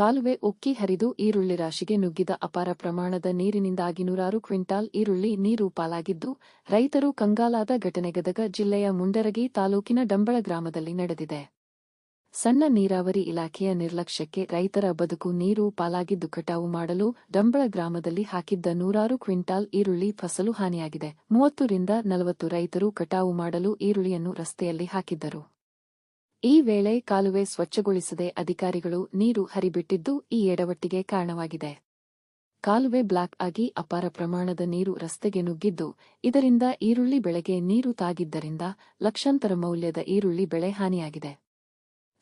ಕಾಲುವೆ ಉಕ್ಕಿ ಹರಿದು ಈರುಳ್ಳಿ ರಾಶಿಗೆ ನುಗ್ಗಿದ ಅಪಾರ ಪ್ರಮಾಣದ ನೀರಿನಿಂದಾಗಿ ನೂರಾರು ಕ್ವಿಂಟಾಲ್ ಈರುಳ್ಳಿ ನೀರು ಪಾಲಾಗಿದ್ದು, ರೈತರು ಕಂಗಾಲಾದ ಘಟನೆ ಗದಗ ಜಿಲ್ಲೆಯ ಮುಂಡರಗಿ ತಾಲೂಕಿನ ಡಂಬಳ ಗ್ರಾಮದಲ್ಲಿ ನಡೆದಿದೆ. ಸಣ್ಣ ನೀರಾವರಿ ಇಲಾಖೆಯ ನಿರ್ಲಕ್ಷ್ಯಕ್ಕೆ ರೈತರ ಬದುಕು, ನೀರು ಪಾಲಾಗಿದ್ದು ಕಟಾವು ಮಾಡಲು ಡಂಬಳ ಗ್ರಾಮದಲ್ಲಿ ಹಾಕಿದ್ದ ನೂರಾರು ಕ್ವಿಂಟಾಲ್ ಈರುಳ್ಳಿ ಫಸಲು ಹಾನಿಯಾಗಿದೆ. ಮೂವತ್ತರಿಂದ ನಲವತ್ತು ರೈತರು ಕಟಾವು ಮಾಡಲು ಈರುಳ್ಳಿಯನ್ನು ರಸ್ತೆಯಲ್ಲಿ ಹಾಕಿದ್ದರು. ಈ ವೇಳೆ ಕಾಲುವೆ ಸ್ವಚ್ಛಗೊಳಿಸದೆ ಅಧಿಕಾರಿಗಳು ನೀರು ಹರಿಬಿಟ್ಟಿದ್ದು ಈ ಎಡವಟ್ಟಿಗೆ ಕಾರಣವಾಗಿದೆ. ಕಾಲುವೆ ಬ್ಲಾಕ್ ಆಗಿ ಅಪಾರ ಪ್ರಮಾಣದ ನೀರು ರಸ್ತೆಗೆ ನುಗ್ಗಿದ್ದು, ಇದರಿಂದ ಈರುಳ್ಳಿ ಬೆಳೆಗೆ ನೀರು ತಾಗಿದ್ದರಿಂದ ಲಕ್ಷಾಂತರ ಮೌಲ್ಯದ ಈರುಳ್ಳಿ ಬೆಳೆ ಹಾನಿಯಾಗಿದೆ.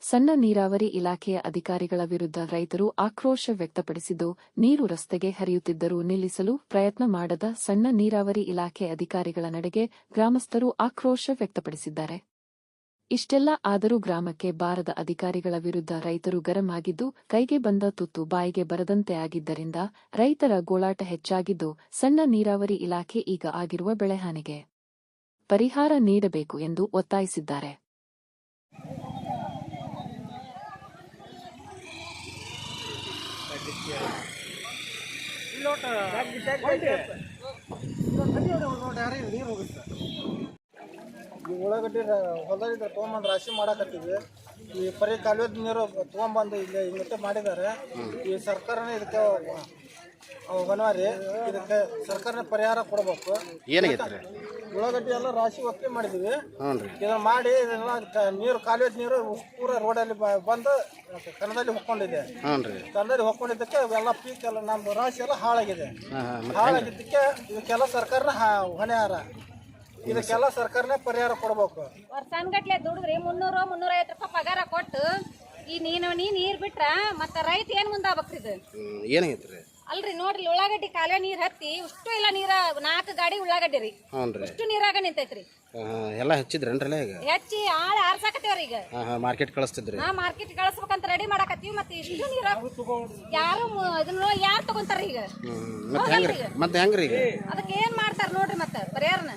ಸಣ್ಣ ನೀರಾವರಿ ಇಲಾಖೆಯ ಅಧಿಕಾರಿಗಳ ವಿರುದ್ಧ ರೈತರು ಆಕ್ರೋಶ ವ್ಯಕ್ತಪಡಿಸಿದ್ದು, ನೀರು ರಸ್ತೆಗೆ ಹರಿಯುತ್ತಿದ್ದರೂ ನಿಲ್ಲಿಸಲು ಪ್ರಯತ್ನ ಮಾಡದ ಸಣ್ಣ ನೀರಾವರಿ ಇಲಾಖೆ ಅಧಿಕಾರಿಗಳ ನಡೆಗೆ ಗ್ರಾಮಸ್ಥರು ಆಕ್ರೋಶ ವ್ಯಕ್ತಪಡಿಸಿದ್ದಾರೆ. ಇಷ್ಟೆಲ್ಲ ಆದರೂ ಗ್ರಾಮಕ್ಕೆ ಬಾರದ ಅಧಿಕಾರಿಗಳ ವಿರುದ್ಧ ರೈತರು ಗರಂ ಆಗಿದ್ದು ಕೈಗೆ ಬಂದ ತುತ್ತು ಬಾಯಿಗೆ ಬರದಂತೆ ಆಗಿದ್ದರಿಂದ ರೈತರ ಗೋಳಾಟ ಹೆಚ್ಚಾಗಿದ್ದು ಸಣ್ಣ ನೀರಾವರಿ ಇಲಾಖೆ ಈಗ ಆಗಿರುವ ಬೆಳೆಹಾನಿಗೆ ಪರಿಹಾರ ನೀಡಬೇಕು ಎಂದು ಒತ್ತಾಯಿಸಿದ್ದಾರೆ. ಈ ಉಳ್ಳಾಗಡ್ಡಿ ಹೊಲದಾಗ ತೊಗೊಂಬಂದು ರಾಶಿ ಮಾಡಾಕತ್ತೀವಿ ಈ ಪರಿ ಕಾಲುವೆದ ನೀರು ತೊಗೊಂಬಂದು ಇಲ್ಲಿ ಹಿಂಗತ್ತೆ ಮಾಡಿದ್ದಾರೆ ಈ ಸರ್ಕಾರನೇ ಇದಕ್ಕೆ ಹೊನವಾರಿ ಇದಕ್ಕೆ ಸರ್ಕಾರನೇ ಪರಿಹಾರ ಕೊಡಬೇಕು. ಏನಾಗೈತೆ ರೀ? ಉಳ್ಳಾಗಡ್ಡಿ ಎಲ್ಲ ರಾಶಿ ಒಪ್ಪಿ ಮಾಡಿದ್ವಿ. ಇದು ಇದನ್ನ ಮಾಡಿ ಇದನ್ನ ಕ- ನೀರು ಕಾಲುವೆದ ನೀರು ಪೂರ ರೋಡಲ್ಲಿ ಬ- ಬಂದು ಕನ್ನದಲ್ಲಿ ಹೊಕ್ಕೊಂಡಿದೆ. ಕನ್ನದಲ್ಲಿ ಹೊಕ್ಕೊಂಡಿದ್ದಕ್ಕೆ ಎಲ್ಲ ಪೀಕ್ ಎಲ್ಲ ನಮ್ದು ರಾಶಿ ಎಲ್ಲ ಹಾಳಾಗಿದೆ. ಹಾಂ ಹಾಂ ಹಾಳಾಗಿದ್ದಕ್ಕೆ ಇದಕ್ಕೆಲ್ಲ ಸರ್ಕಾರನ ಹೊಣೆಹಾರ. ಇದಕ್ಕೆಲ್ಲ ಸರ್ಕಾರನೇ ಪರಿಹಾರ ಕೊಡ್ಬೇಕು. ವರ್ಷಾನ್ಗಟ್ಲೆ ದುಡಿದ್ರಿ ಮುನ್ನೂರು ಮುನ್ನೂರೈವತ್ತು ರೂಪಾಯಿ ಪಗಾರ ಕೊಟ್ಟು ಈ ನೀನು ನೀ ನೀರ್ ಬಿಟ್ರ ಮತ್ತ ರೈತ ಏನ್ ಮುಂದಾಗ್ಬೇಕ್ರಿ ಇದು? ಏನಾಗೈತೆ ರೀ ಅಲ್ರಿ ನೋಡ್ರಿ ಉಳ್ಳಾಗಡ್ಡಿ ಕಾಲುವೆ ನೀರ್ ಹತ್ತಿ ಇಷ್ಟು ಇಲ್ಲ ನೀರ ನಾಲ್ಕು ಗಾಡಿ ಉಳ್ಳಾಗಡ್ಡಿ ರೀ. ಹ್ಞೂ ರೀ ಇಷ್ಟು ನೀರಾಗ ನಿಂತೈತ್ರಿ. ಎಲ್ಲ ಹಚ್ಚಿದ್ರೇನ್ರಲ್ಲ ಈಗ? ಹೆಚ್ಚಿ ಆಳ್ ಆರ್ಸಾಕತ್ತೇವ್ರಿ ಈಗ. ಹಾಂ ಹಾಂ ಮಾರ್ಕೆಟ್ ಕಳಿಸ್ತಿದ್ರಿ. ನಾ ಮಾರ್ಕೆಟ್ ಕಳಿಸ್ಬೇಕಂತ ರೆಡಿ ಮಾಡಾಕತ್ತೀವಿ ಮತ್ತೆ ಇಷ್ಟು ನೀರ ಯಾರು ಮು- ಇದನ್ನ ಯಾರು ತಗೊಂತಾರ ಈಗ? ಮತ್ತೆ ಹೆಂಗ್ರಿ? ಮತ್ತೆ ಹೆಂಗೆ ಈಗ? ಅದಕ್ಕೆ ಏನ್ ಮಾಡ್ತಾರ ನೋಡ್ರಿ ಮತ್ತೆ ಪರಿಹಾರನ?